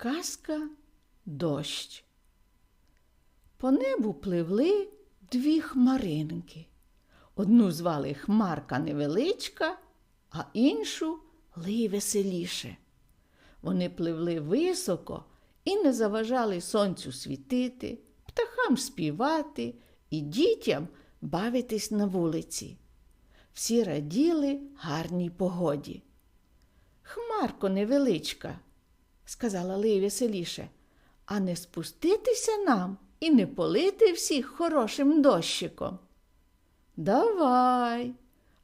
Казка дощ. По небу пливли дві хмаринки. Одну звали Хмарка невеличка, а іншу Лий веселіше. Вони пливли високо і не заважали сонцю світити, птахам співати і дітям бавитись на вулиці. Всі раділи гарній погоді. Хмарко невеличка, сказала Лий веселіше, а не спуститися нам і не полити всіх хорошим дощиком. Давай,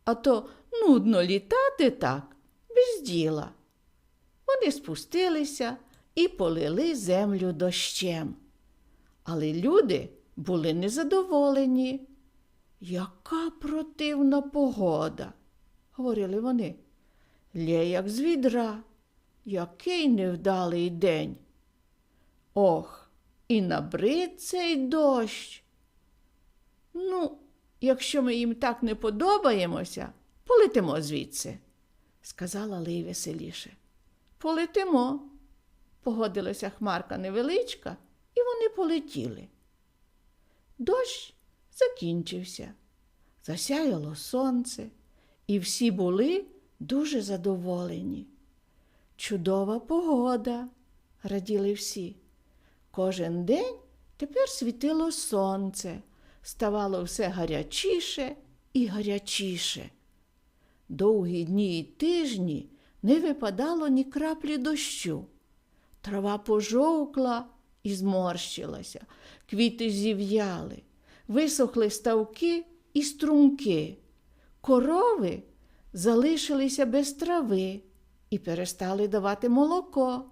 а то нудно літати так, без діла. Вони спустилися і полили землю дощем. Але люди були незадоволені. Яка противна погода, говорили вони. Лє, як з відра, який невдалий день. Ох, і набрид цей дощ. Ну, якщо ми їм так не подобаємося, полетимо звідси, сказала Лий веселіше. Полетимо, погодилася хмарка невеличка, і вони полетіли. Дощ закінчився, засяяло сонце, і всі були дуже задоволені. Чудова погода, раділи всі. Кожен день тепер світило сонце, ставало все гарячіше і гарячіше. Довгі дні і тижні не випадало ні краплі дощу. Трава пожовкла і зморщилася, квіти зів'яли, висохли ставки і струмки. Корови залишилися без трави і перестали давати молоко.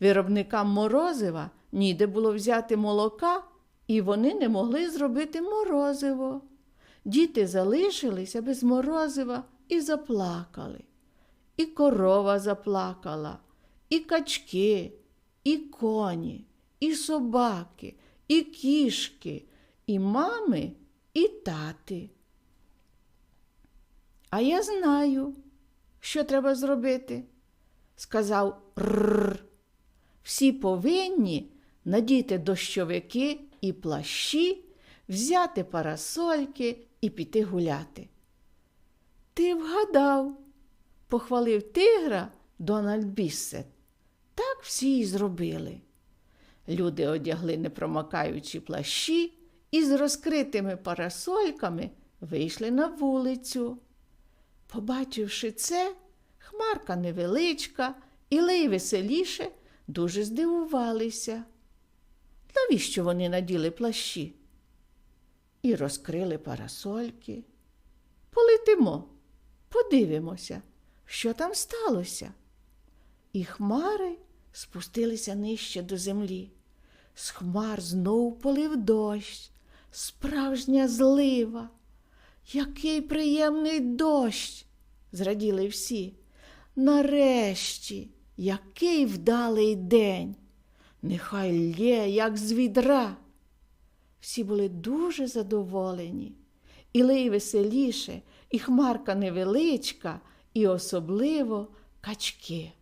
Виробникам морозива ніде було взяти молока, і вони не могли зробити морозиво. Діти залишилися без морозива і заплакали. І корова заплакала, і качки, і коні, і собаки, і кішки, і мами, і тати. А я знаю, що треба зробити, сказав Рррр. Всі повинні надіти дощовики і плащі, взяти парасольки і піти гуляти. Ти вгадав, похвалив тигра Дональд Біссет. Так всі й зробили. Люди одягли непромакаючі плащі і з розкритими парасольками вийшли на вулицю. Побачивши це, хмарка невеличка і лей веселіше дуже здивувалися. Навіщо вони наділи плащі? І розкрили парасольки. Полетимо, подивимося, що там сталося. І хмари спустилися нижче до землі. З хмар знов полив дощ, справжня злива. Який приємний дощ, зраділи всі. Нарешті, який вдалий день. Нехай лє, як з відра. Всі були дуже задоволені. І лей веселіше, і хмарка невеличка, і особливо качки.